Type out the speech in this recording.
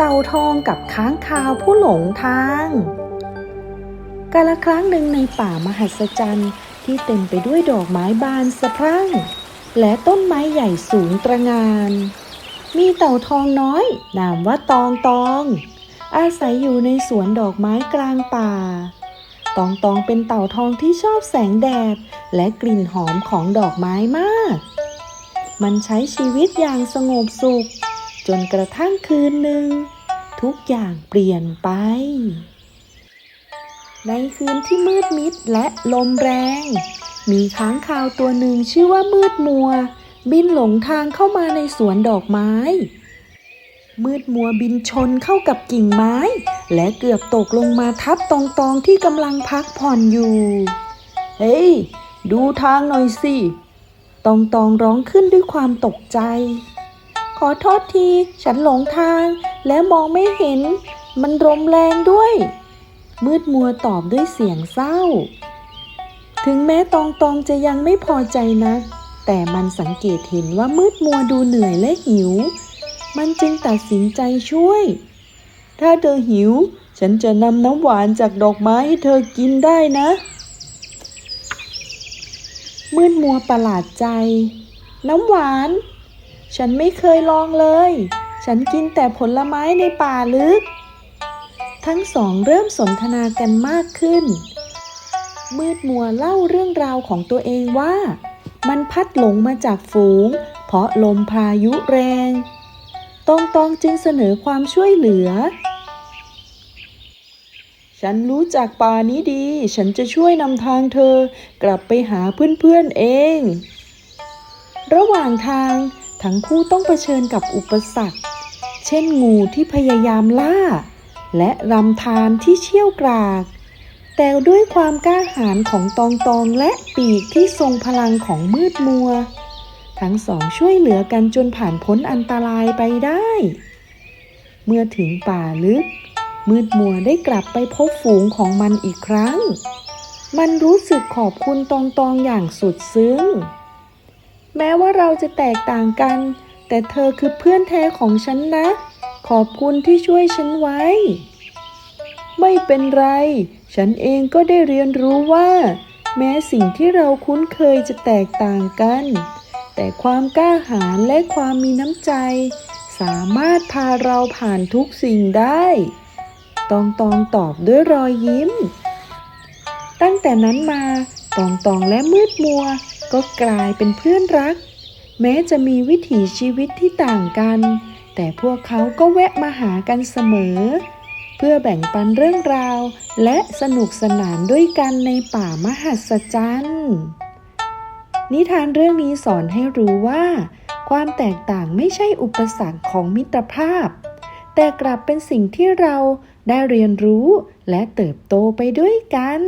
เต่าทองกับค้างคาวผู้หลงทางกาละครั้งหนึ่งในป่ามหัศจรรย์ที่เต็มไปด้วยดอกไม้บานสะพรั่ง และต้นไม้ใหญ่สูงตระงาน มีเต่าทองน้อย นามว่าตองตอง อาศัยอยู่ในสวนดอกไม้กลางป่า ตองตองเป็นเต่าทองที่ชอบแสงแดด และกลิ่นหอมของดอกไม้มาก มันใช้ชีวิตอย่างสงบสุข จนกระทั่งคืนหนึ่ง ทุกอย่างเปลี่ยนไป ในคืนที่มืดมิดและลมแรง มีค้างคาวตัวหนึ่งชื่อว่ามืดมัว บินหลงทางเข้ามาในสวนดอกไม้ มืดมัวบินชนเข้ากับกิ่งไม้ และเกือบตกลงมาทับตองตองที่กำลังพักผ่อนอยู่ เฮ้ย ดูทางหน่อยสิ ตองตองร้องขึ้นด้วยความตกใจ ขอโทษที ฉันหลงทางและมองไม่เห็น มันลมแรงด้วย มืดมัวตอบด้วยเสียงเศร้า ถึงแม้ตองตองจะยังไม่พอใจนะ แต่มันสังเกตเห็นว่ามืดมัวดูเหนื่อยและหิว มันจึงตัดสินใจช่วย ถ้าเธอหิว ฉันจะนำน้ำหวานจากดอกไม้ให้เธอกินได้นะมืดมัวประหลาดใจ น้ำหวาน ฉันไม่เคยลองเลย ฉันกินแต่ผลไม้ในป่าลึก ทั้งสองเริ่มสนทนากันมากขึ้น มืดมัวเล่าเรื่องราวของตัวเองว่า มันพัดหลงมาจากฝูง เพราะลมพายุแรง ตองตองจึงเสนอความช่วยเหลือ ฉันรู้จักป่านี้ดี ฉันจะช่วยนำทางเธอกลับไปหาเพื่อนๆเองระหว่างทาง ทั้งคู่ต้องเผชิญกับอุปสรรค เช่นงูที่พยายามล่า และรำทานที่เชี่ยวกราก แต่ด้วยความกล้าหาญของตองตองและปีกที่ทรงพลังของมืดมัว ทั้งสองช่วยเหลือกันจนผ่านพ้นอันตรายไปได้ เมื่อถึงป่าลึก มืดมัวได้กลับไปพบฝูงของมันอีกครั้ง มันรู้สึกขอบคุณตองตองอย่างสุดซึ้ง แม้ว่าเราจะแตกต่างกัน แต่เธอคือเพื่อนแท้ของฉันนะ ขอบคุณที่ช่วยฉันไว้ ไม่เป็นไร ฉันเองก็ได้เรียนรู้ว่า แม้สิ่งที่เราคุ้นเคยจะแตกต่างกัน แต่ความกล้าหาญและความมีน้ำใจ สามารถพาเราผ่านทุกสิ่งได้ ตองตองตอบด้วยรอยยิ้ม ตั้งแต่นั้นมา ตองตองและมืดมัว ก็กลายเป็นเพื่อนรัก แม้จะมีวิถีชีวิตที่ต่างกัน แต่พวกเขาก็แวะมาหากันเสมอ เพื่อแบ่งปันเรื่องราว และสนุกสนานด้วยกันในป่ามหัศจรรย์นิทานเรื่องนี้สอนให้รู้ว่า ความแตกต่างไม่ใช่อุปสรรคของมิตรภาพ แต่กลับเป็นสิ่งที่เราได้เรียนรู้และเติบโตไปด้วยกัน